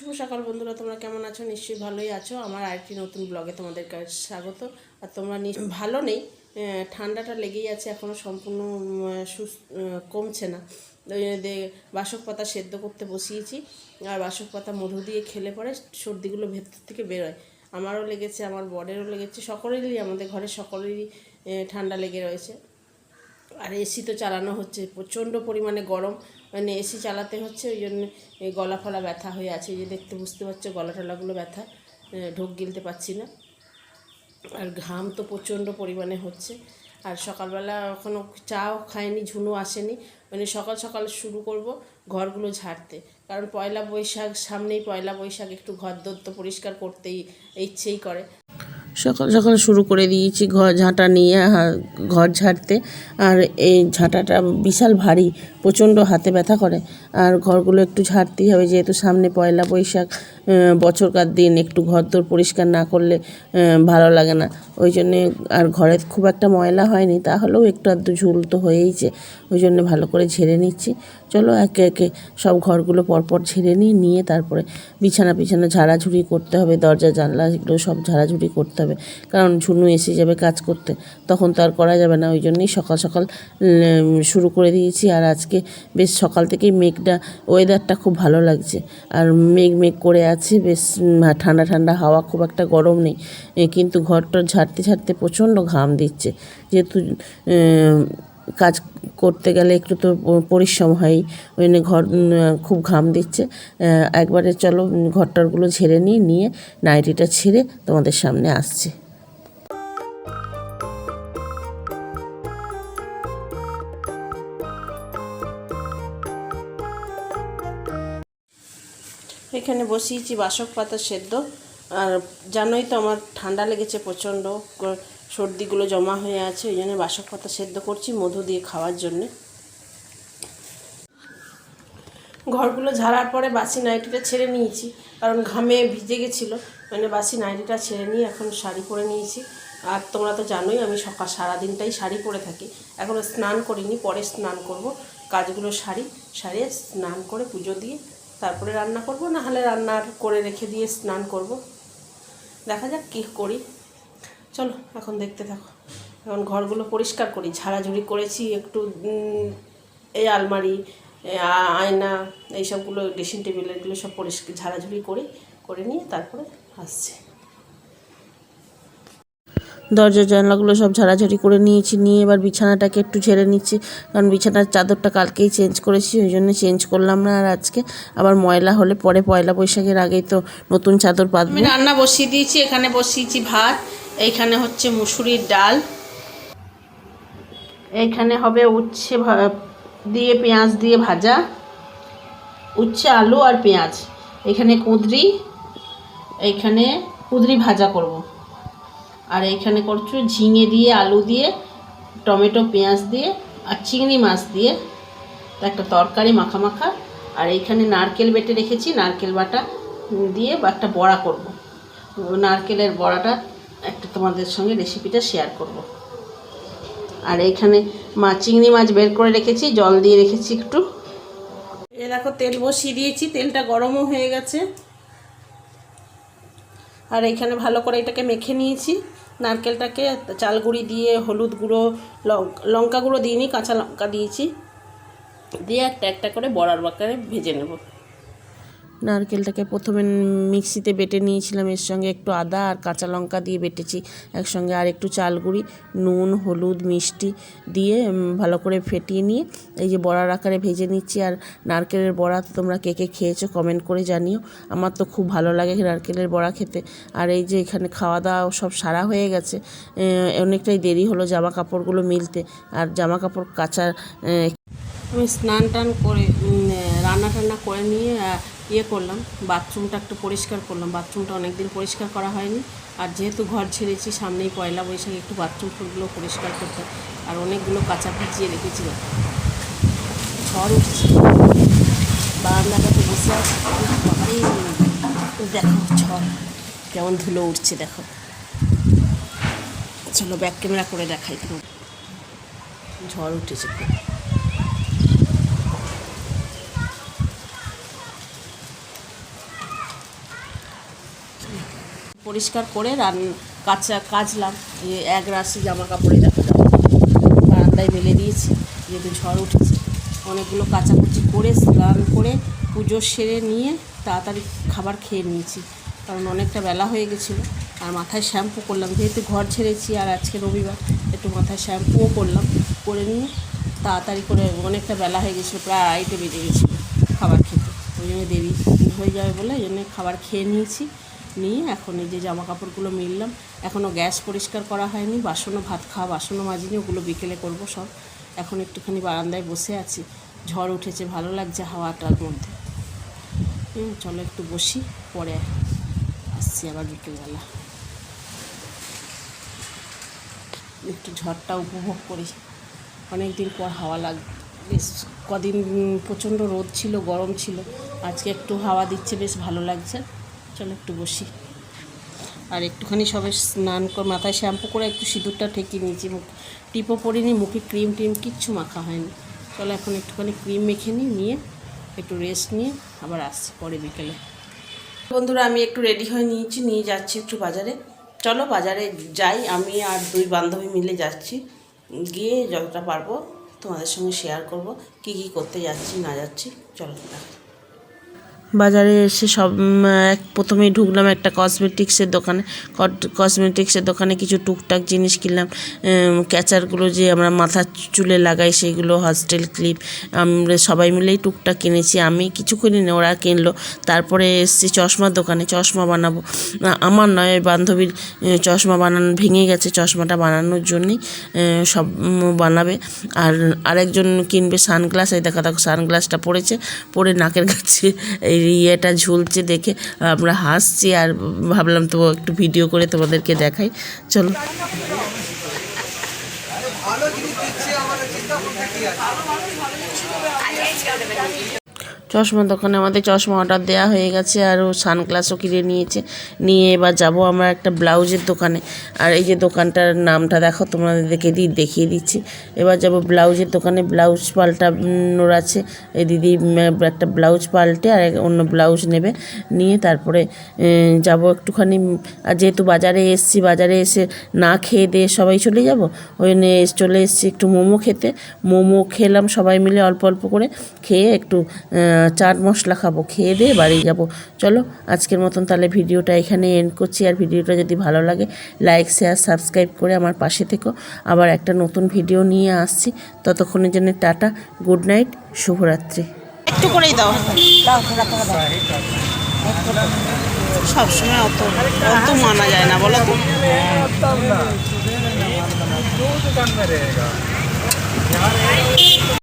শুভ সকাল বন্ধুরা, তোমরা কেমন আছো? নিশ্চয়ই ভালোই আছো। আমার আরেকটি নতুন ব্লগে তোমাদের কাছে স্বাগত। আর তোমরা ভালো নেই। ঠান্ডাটা লেগেই আছে এখনও সম্পূর্ণ সুস্থ কমছে না। বাসক পাতা সেদ্ধ করতে বসিয়েছি, আর বাসক পাতা মধু দিয়ে খেলে পরে সর্দিগুলো ভেতর থেকে বেরোয়। আমারও লেগেছে, আমার বরেরও লেগেছে, সকলেরই, আমাদের ঘরের সকলেরই ঠান্ডা লেগে রয়েছে। আর এসি তো চালানো হচ্ছে, প্রচণ্ড পরিমাণে গরম। মানে এসি চালাতে হচ্ছে, ওই জন্য এই গলা ফলা ব্যথা হয়ে আছে যে দেখতে বুঝতে পারছ গলা টলাগুলো ব্যথা ঢোক গিলতে পারছি না। আর ঘাম তো প্রচণ্ড পরিমাণে হচ্ছে। আর সকালবেলা এখনও চাও খায়নি ঝুনু আসেনি মানে সকাল সকাল শুরু করব ঘরগুলো ঝাড়তে। কারণ পয়লা বৈশাখ, সামনেই পয়লা বৈশাখ, একটু ঘর দর তো পরিষ্কার করতেই ইচ্ছেই করে। সকাল সকাল শুরু করে দিয়েছি ঘর ঝাঁটা নিয়ে ঘর ঝাড়তে। আর এই ঝাঁটাটা বিশাল ভারী প্রচণ্ড হাতে ব্যথা করে। আর ঘরগুলো একটু ঝাড়তেই হবে, যেহেতু সামনে পয়লা বৈশাখ বছরকার দিন, একটু ঘর দোর পরিষ্কার না করলে ভালো লাগে না। ওই জন্যে আর ঘরে খুব একটা ময়লা হয়নি, তাহলেও একটু আধটু ঝুল তো হয়েইছে। ওই জন্য ভালো করে ঝেড়ে নিচ্ছি। চলো একে একে সব ঘরগুলো পরপর ঝেড়ে নিই, নিয়ে তারপরে বিছানা পিছানা ঝাড়াঝুড়ি করতে হবে, দরজা জানলা এগুলো সব ঝাড়াঝুড়ি করতে হবে। কারণ ঝুনু এসে যাবে কাজ করতে, তখন তো আর করা যাবে না। ওই জন্যই সকাল সকাল শুরু করে দিয়েছি। আর আজকে বেশ সকাল থেকেই মেঘটা ওয়েদারটা খুব ভালো লাগছে। আর মেঘ মেঘ করে আছে, বেশ ঠান্ডা ঠান্ডা হাওয়া খুব একটা গরম নেই। কিন্তু ঘরটা ঝাড়তে ঝাড়তে প্রচণ্ড ঘাম দিচ্ছে। যেহেতু কাজ করতে গেলে একটু তো পরিশ্রম হয়, ওই জন্য ঘর খুব ঘাম দিচ্ছে। একবারে চলো, ঘরটারগুলো ঝেড়ে নিই, নিয়ে নাইটিটা ছেড়ে তোমাদের সামনে আসছে। এখানে বসিয়েছি বাসক পাতা সেদ্ধ। আর জানোই তো আমার ঠান্ডা লেগেছে প্রচণ্ড সর্দিগুলো জমা হয়ে আছে, ওই জন্য বাসক পাতা সেদ্ধ করছি মধু দিয়ে খাওয়ার জন্যে। ঘরগুলো ঝাড়ার পরে বাসি নাইটিটা ছেড়ে নিয়েছি, কারণ ঘামে ভিজে গেছিল মানে বাসি নাইটিটা ছেড়ে নিয়ে এখন শাড়ি পরে নিয়েছি। আর তোমরা তো জানোই আমি সকাল সারাদিনটাই শাড়ি পরে থাকি। এখনও স্নান করিনি, পরে স্নান করব। কাজগুলো শাড়ি সারিয়ে স্নান করে পুজো দিয়ে তারপরে রান্না করব না হলে রান্না করে রেখে দিয়ে স্নান করব। দেখা যাক কী করি। চলো, এখন দেখতে থাকো। এখন ঘরগুলো পরিষ্কার করি। ঝাড়াঝুড়ি করেছি, একটু এই আলমারি আয়না, এইসবগুলো, ড্রেসিং টেবিল, এগুলো সব পরিষ্কার, ঝাড়াঝুড়ি করি, করে নিয়ে তারপরে আসছি। দরজা, জানলাগুলো সব ঝাড়াঝাড়ি করে নিয়েছি, নিয়ে এবার বিছানাটাকে একটু ঝেড়ে নিচ্ছি। কারণ বিছানার চাদরটা কালকেই চেঞ্জ করেছি, ওই জন্য চেঞ্জ করলাম না আর আজকে। আবার ময়লা হলে পরে পয়লা বৈশাখের আগেই তো নতুন চাদর পাতবো। রান্না বসিয়ে দিয়েছি, এখানে বসিয়েছি ভাত, এইখানে হচ্ছে মুসুরির ডাল। এইখানে হবে উচ্ছে দিয়ে পেঁয়াজ দিয়ে ভাজা, উচ্ছে, আলু আর পেঁয়াজ। এখানে কুঁদরি, এইখানে কুঁদরি ভাজা করব। আর এইখানে করছ ঝিঙে দিয়ে, আলু দিয়ে, টমেটো, পেঁয়াজ দিয়ে আর চিংড়ি মাছ দিয়ে। একটা তরকারি মাখা মাখা আর এইখানে নারকেল বেটে রেখেছি, নারকেল বাটা দিয়ে বা একটা বড়া করব। নারকেলের বড়াটা একটা তোমাদের সঙ্গে রেসিপিটা শেয়ার করব। আর এইখানে মা চিংড়ি মাছ বের করে রেখেছি, জল দিয়ে রেখেছি একটু। এ দেখো তেল বসিয়ে দিয়েছি, তেলটা গরমও হয়ে গেছে। আর এখানে ভালো করে এটাকে মেখে নিয়েছি। নারকেলটাকে চাল গুঁড়ি দিয়ে, হলুদ গুঁড়ো লঙ্কা গুঁড়ো দিইনি, কাঁচা লঙ্কা দিয়েছি। দিয়ে একটা একটা করে বড়ার বাকারে ভেজে নেব। নারকেলটাকে প্রথমে মিক্সিতে বেটে নিয়েছিলাম। এর সঙ্গে একটু আদা আর কাঁচা লঙ্কা দিয়ে বেটেছি। একসঙ্গে আর একটু চাল গুঁড়ি নুন হলুদ মিষ্টি দিয়ে ভালো করে ফেটিয়ে নিয়ে এই যে বড়ার আকারে ভেজে নিচ্ছি। আর নারকেলের বড়া তো তোমরা কে কে খেয়েছো কমেন্ট করে জানিও। আমার তো খুব ভালো লাগে নারকেলের বড়া খেতে। আর এই যে এখানে খাওয়া দাওয়া সব সারা হয়ে গেছে। অনেকটাই দেরি হলো জামা কাপড়গুলো মিলতে। আর জামা কাপড় কাচা এ, আমি স্নান টান করে রান্না টান্না করে নিয়ে ইয়ে করলাম। বাথরুমটা একটু পরিষ্কার করলাম। বাথরুমটা অনেক দিন পরিষ্কার করা হয়নি। আর যেহেতু ঘর ছেড়েছি সামনেই পয়লা বৈশাখে একটু বাথরুম ফুলগুলো পরিষ্কার করতে। আর অনেকগুলো কাঁচা ভিজিয়ে রেখেছি ঝড় উঠছে। বারান্দাটাতে বসে বাবারে, দেখো ঝড়। কেমন ধুলো উঠছে দেখো। চলো ব্যাক ক্যামেরা করে দেখাই তোমার ঝড় উঠেছে পরিষ্কার করে রান কাচা কাচলাম এক রাশি জামা কাপড়ে দেখো বারান্দায় মেলে দিয়েছি, যেহেতু ঝড় উঠেছে। অনেকগুলো কাচাকুচি করে, স্নান করে, পুজো সেরে নিয়ে তাড়াতাড়ি খাবার খেয়ে নিয়েছি। কারণ অনেকটা বেলা হয়ে গেছিল, আর মাথায় শ্যাম্পু করলাম। যেহেতু ঘর ছেড়েছি, আর আজকে রবিবার, একটু মাথায় শ্যাম্পুও করলাম, করে নিয়ে তাড়াতাড়ি করে অনেকটা বেলা হয়ে গেছিল, প্রায় আড়াইটে বেজে গেছিল খাবার খেতে। ওই জন্য দেরি হয়ে যাবে বলে ওই জন্য খাবার খেয়ে নিয়েছি। নিয়ে এখন এই যে জামা কাপড়গুলো মিললাম এখনও গ্যাস পরিষ্কার করা হয়নি, বাসনও ভাত খাওয়া, বাসনও মাজিনি, ওগুলো বিকেলে করব সব। এখন একটুখানি বারান্দায় বসে আছি, ঝড় উঠেছে, ভালো লাগছে হাওয়াটার মধ্যে। চলো একটু বসি, পরে আসছি আবার বিকেলবেলা। একটু ঝড়টা উপভোগ করি। অনেক দিন পর হাওয়া লাগ, বেশ কদিন প্রচণ্ড রোদ ছিল, গরম ছিল, আজকে একটু হাওয়া দিচ্ছে, বেশ ভালো লাগছে। চলো একটু বসি। আর একটুখানি সবাই স্নান করে, মাথায় শ্যাম্পু করে একটু সিঁদুরটা ঠেকিয়ে নিয়েছি, মুখ টিপও পরিনি, মুখে ক্রিম টিম, কিচ্ছু মাখা হয়নি। চলো এখন একটুখানি ক্রিম মেখে নিই, নিয়ে একটু রেস্ট নিয়ে আবার আসছি পরে বিকেলে। বন্ধুরা, আমি একটু রেডি হয়ে নিয়েছি, নিয়ে যাচ্ছি একটু বাজারে। চলো বাজারে যাই, আমি আর দুই বান্ধবী মিলে যাচ্ছি। গিয়ে যতটা পারব তোমাদের সঙ্গে শেয়ার করব, কি কি করতে যাচ্ছি, না যাচ্ছি, চলো বাজারে এসে সব এক প্রথমেই ঢুকলাম একটা কসমেটিক্সের দোকানে। কসমেটিক্সের দোকানে কিছু টুকটাক জিনিস কিনলাম। ক্যাচারগুলো যে আমরা মাথার চুলে লাগাই সেগুলো হস্টেল ক্লিপ আমরা সবাই মিলেই টুকটাক কিনেছি। আমি কিছু কিনিনি, ওরা কিনলো। তারপরে এসেছি চশমার দোকানে, চশমা বানাবো। আমার নয় বান্ধবীর চশমা বানানো, ভেঙে গেছে চশমাটা বানানোর জন্যই সব বানাবে। আর আরেকজন কিনবে সানগ্লাস, এই দেখা, দেখো, সানগ্লাসটা পড়েছে, পরে নাকের কাছে এই ইয়েটা ঝুলছে দেখে আমরা হাসছি আর ভাবলাম তো একটু ভিডিও করে তোমাদেরকে দেখাই। চলো। চশমার দোকানে আমাদের চশমা অর্ডার দেওয়া হয়ে গেছে আর ও সানগ্লাসও কিনে নিয়েছে। নিয়ে এবার যাব আমরা একটা ব্লাউজের দোকানে। আর এই যে দোকানটার নামটা দেখো, তোমাদেরকে দিই দেখিয়ে দিচ্ছি। এবার যাব ব্লাউজের দোকানে, ব্লাউজ পাল্টানোর আছে। এই দিদি একটা ব্লাউজ পাল্টে আর অন্য ব্লাউজ নেবে। নিয়ে তারপরে যাব একটুখানি আর যেহেতু বাজারে এসছি, বাজারে এসে না খেয়ে দিয়ে সবাই চলে যাব। ওই জন্য চলে এসছি একটু মোমো খেতে। মোমো খেলাম সবাই মিলে অল্প অল্প করে। খেয়ে একটু চাট মশলা খাব খেয়ে দিয়ে বাড়ি যাব। চলো আজকের মতন তাহলে ভিডিওটা এখানে এন্ড করছি। আর ভিডিওটা যদি ভালো লাগে লাইক শেয়ার সাবস্ক্রাইব করে আমার পাশে থেকো। আবার একটা নতুন ভিডিও নিয়ে আসছি। ততক্ষণের জন্য টাটা গুড নাইট শুভরাত্রি। একটু করেই দাও। সবসময় অত অত মানা যায় না বলো তো।